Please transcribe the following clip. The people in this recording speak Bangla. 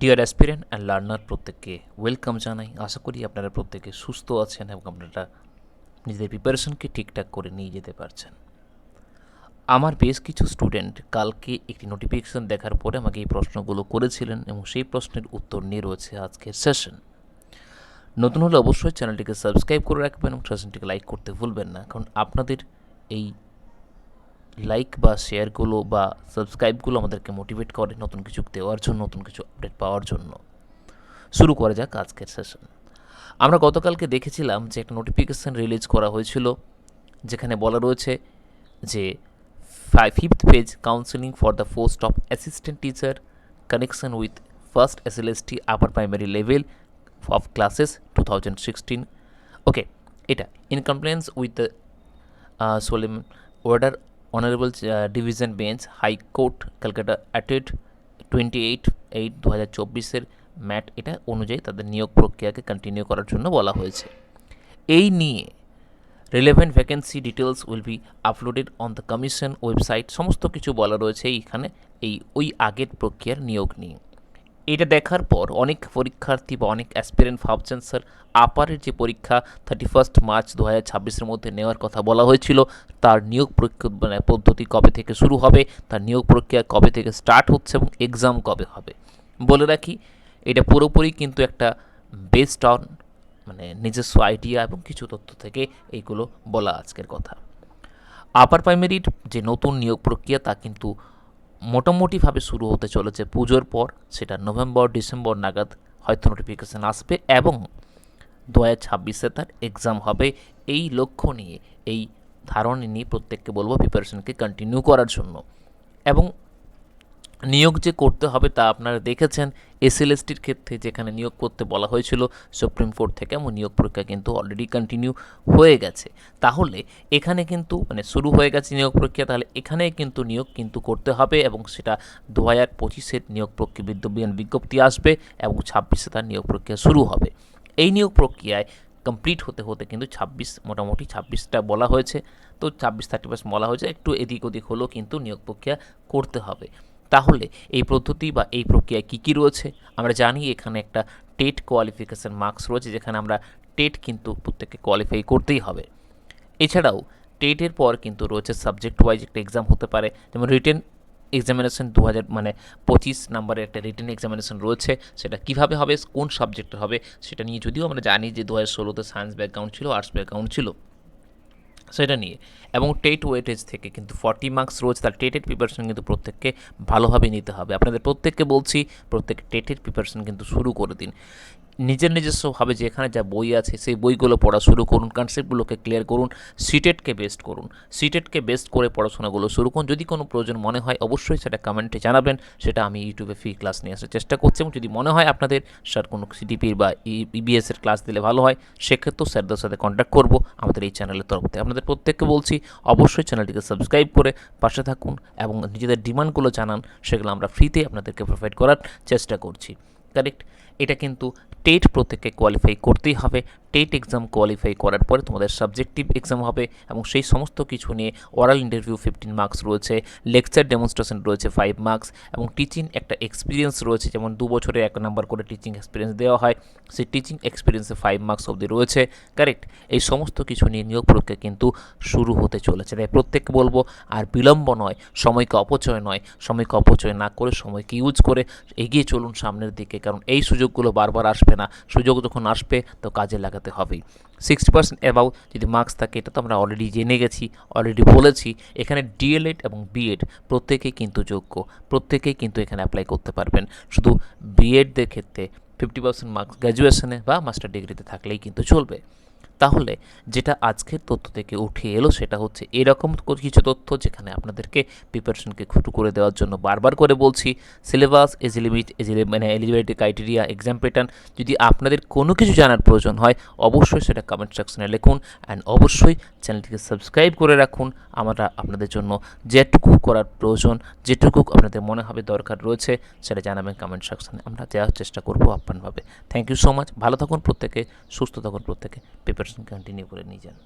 ডিয়ার অ্যাসপিরেন্ট অ্যান্ড লার্নার প্রত্যেককে ওয়েলকাম জানাই। আশা করি আপনারা প্রত্যেকে সুস্থ আছেন এবং আপনারা নিজেদের প্রিপারেশনকে ঠিকঠাক করে নিয়ে যেতে পারছেন। আমার বেশ কিছু স্টুডেন্ট কালকে একটি নোটিফিকেশান দেখার পরে আমাকে এই প্রশ্নগুলো করেছিলেন এবং সেই প্রশ্নের উত্তর নিয়ে রয়েছে আজকের সেশন নতুন হলে অবশ্যই চ্যানেলটিকে সাবস্ক্রাইব করে রাখবেন এবং সেশনটিকে লাইক করতে ভুলবেন না। কারণ আপনাদের এই লাইক বা শেয়ারগুলো বা সাবস্ক্রাইবগুলো আমাদেরকে মোটিভেট করে নতুন কিছু দেওয়ার জন্য, নতুন কিছু আপডেট পাওয়ার জন্য। শুরু করা যাক আজকের সেশন আমরা গতকালকে দেখেছিলাম যে একটা নোটিফিকেশান রিলিজ করা হয়েছিল, যেখানে বলা রয়েছে যে fifth page counselling for the post of assistant teacher connection with first S L S T upper primary level of classes two thousand sixteen okay এটা in compliance with the solemn order honourable division bench high court Calcutta dated twenty eight eight দু হাজার চব্বিশের ম্যাট এটা অনুযায়ী তাদের নিয়োগ প্রক্রিয়াকে কন্টিনিউ করার জন্য বলা হয়েছে। এই নিয়ে relevant vacancy details will be uploaded on the commission website সমস্ত কিছু বলা রয়েছে এইখানে, এই ওই আগের প্রক্রিয়ার নিয়োগ নিয়ে। এটা দেখার পর অনেক পরীক্ষার্থী বা অনেক অ্যাসপিরেন্ট ভাবছেন, স্যার আপারের যে পরীক্ষা থার্টি ফার্স্ট মার্চ দু হাজার ছাব্বিশের মধ্যে নেওয়ার কথা বলা হয়েছিল, তার নিয়োগ প্রক্রিয়া মানে পদ্ধতি কবে থেকে শুরু হবে, তার নিয়োগ প্রক্রিয়া কবে থেকে স্টার্ট হচ্ছে এবং এক্সাম কবে হবে? বলে রাখি, এটা পুরোপুরি কিন্তু একটা বেসড অন মানে নিজস্ব আইডিয়া এবং কিছু তথ্য থেকে এইগুলো বলা আজকের কথা। আপার প্রাইমারির যে নতুন নিয়োগ প্রক্রিয়া, তা কিন্তু মোটামুটিভাবে শুরু হতে চলেছে পুজোর পর, সেটা নভেম্বর, ডিসেম্বর নাগাদ হয়তো নোটিফিকেশান আসবে এবং দু হাজার ছাব্বিশে তার এক্সাম হবে। এই লক্ষ্য নিয়ে, এই ধারণা নিয়ে প্রত্যেককে বলব প্রিপারেশনকে কন্টিনিউ করার জন্য। এবং নিয়োগ যে করতে হবে তা আপনারা দেখেছেন এসএলএসটির ক্ষেত্রে যেখানে নিয়োগ করতে বলা হয়েছিল, সুপ্রিম কোর্ট থেকে, এবং নিয়োগ প্রক্রিয়া কিন্তু অলরেডি কন্টিনিউ হয়ে গেছে। তাহলে এখানে কিন্তু মানে শুরু হয়ে গেছে নিয়োগ প্রক্রিয়া, তাহলে এখানে কিন্তু নিয়োগ কিন্তু করতে হবে, এবং সেটা দু হাজার পঁচিশের নিয়োগ প্রক্রিয়া বিজ্ঞপ্তি আসবে, এবং ছাব্বিশে তার নিয়োগ প্রক্রিয়া শুরু হবে। এই নিয়োগ প্রক্রিয়ায় কমপ্লিট হতে হতে কিন্তু ছাব্বিশ, মোটামুটি ছাব্বিশটা বলা হয়েছে। তো ছাব্বিশ থার্টি পার্সেন্ট বলা হয়েছে, একটু এদিক ওদিক হলেও কিন্তু নিয়োগ প্রক্রিয়া করতে হবে। তাহলে এই পদ্ধতি বা এই প্রক্রিয়া কী কী রয়েছে? আমরা জানি এখানে একটা টেট কোয়ালিফিকেশান মার্কস রয়েছে, যেখানে আমরা টেট কিন্তু প্রত্যেককে কোয়ালিফাই করতেই হবে। এছাড়াও টেটের পর কিন্তু রয়েছে সাবজেক্ট ওয়াইজ একটা এক্সাম হতে পারে, যেমন রিটেন এক্সামিনেশন দু হাজার মানে পঁচিশ নাম্বারের একটা রিটেন এক্সামিনেশন রয়েছে, সেটা কীভাবে হবে, কোন সাবজেক্টে হবে, সেটা নিয়ে যদিও আমরা জানি যে দু হাজার ষোলোতে সায়েন্স ব্যাকগ্রাউন্ড ছিল, আর্টস ব্যাকগ্রাউন্ড ছিল। সেটা নিয়ে। এবং টেট ওয়েটেজ থেকে কিন্তু ফর্টি মার্কস রোজ তার টেটের প্রিপারেশন কিন্তু প্রত্যেককে ভালোভাবে নিতে হবে। আপনাদের প্রত্যেককে বলছি, প্রত্যেক টেটের প্রিপারেশন কিন্তু শুরু করে দিন। নিজের নিজস্বভাবে যেখানে যা বই আছে, সেই বইগুলো পড়া শুরু করুন কনসেপ্টগুলোকে ক্লিয়ার করুন সিটেটকে বেস্ট করুন। সিটেটকে বেস্ট করে পড়াশোনাগুলো শুরু করুন। যদি কোনো প্রয়োজন মনে হয়, অবশ্যই সেটা কমেন্টে জানাবেন। সেটা আমি ইউটিউবে ফ্রি ক্লাস নিয়ে আসার চেষ্টা করছি এবং যদি মনে হয় আপনাদের স্যার কোনো সিডিপির বা ইবিএসের ক্লাস দিলে ভালো হয়, সেক্ষেত্রেও স্যারদের সাথে কন্ট্যাক্ট করব আমাদের এই চ্যানেলের তরফ থেকে। আপনাদের প্রত্যেককে বলছি, অবশ্যই চ্যানেলটিকে সাবস্ক্রাইব করে পাশে থাকুন এবং নিজেদের ডিমান্ডগুলো জানান, সেগুলো আমরা ফ্রিতে আপনাদেরকে প্রোভাইড করার চেষ্টা করছি। কারেক্ট এটা কিন্তু টেট প্রত্যেককে কোয়ালিফাই করতেই হবে। টেট এক্সাম কোয়ালিফাই করার পরে তোমাদের সাবজেক্টিভ এক্সাম হবে এবং সেই সমস্ত কিছু নিয়ে ওরাল ইন্টারভিউ ফিফটিন মার্কস রয়েছে লেকচার ডেমনস্ট্রেশন রয়েছে ফাইভ মার্কস এবং টিচিং একটা এক্সপিরিয়েন্স রয়েছে, যেমন দু বছরে এক নাম্বার করে টিচিং এক্সপিরিয়েন্স দেওয়া হয়, সেই টিচিং এক্সপিরিয়েন্সে ফাইভ মার্কস অবধি রয়েছে কারেক্ট এই সমস্ত কিছু নিয়ে নিয়োগ প্রক্রিয়া কিন্তু শুরু হতে চলেছে। তাই প্রত্যেককে বলব, আর বিলম্ব নয়, সময়কে অপচয় নয়, সময়কে অপচয় না করে সময়কে ইউজ করে এগিয়ে চলুন সামনের দিকে, কারণ এই সুযোগগুলো বারবার আসবে না। সুযোগ যখন আসবে, তো কাজে লাগাতে হবেই সিক্সটি পার্সেন্ট অ্যাবাউ যদি মার্কস থাকে, এটা তো আমরা অলরেডি জেনে গেছি অলরেডি বলেছি। এখানে ডিএলএড এবং বিএড প্রত্যেকেই কিন্তু যোগ্য প্রত্যেকেই কিন্তু এখানে অ্যাপ্লাই করতে পারবেন। শুধু বিএডদের ক্ষেত্রে ফিফটি পার্সেন্ট মার্কস গ্র্যাজুয়েশনে বা মাস্টার ডিগ্রিতে থাকলেই কিন্তু চলবে। তাহলে যেটা আজকের তথ্য থেকে উঠে এলো সেটা হচ্ছে এরকম কিছু তথ্য যেখানে আপনাদেরকে প্রিপারেশনকে খুটু করে দেওয়ার জন্য বারবার করে বলছি সিলেবাস এজ লিমিট এজ মানে এলিজিবিলিটি ক্রাইটেরিয়া এক্সাম প্যাটার্ন যদি আপনাদের কোনো কিছু জানার প্রয়োজন হয়, অবশ্যই সেটা কমেন্ট সেকশনে লিখুন অ্যান্ড অবশ্যই চ্যানেলটিকে সাবস্ক্রাইব করে রাখুন। আমরা আপনাদের জন্য যেটুকু করার প্রয়োজন, যেটুকু আপনাদের মনে হবে দরকার রয়েছে, সেটা জানাবেন কমেন্ট সেকশনে আমরা দেওয়ার চেষ্টা করব আপ্যানভাবে থ্যাংক ইউ সো মাচ ভালো থাকুন প্রত্যেকে, সুস্থ থাকুন প্রত্যেকে। প্রিপারেশন কন্টিনিউ করে নিয়ে যান।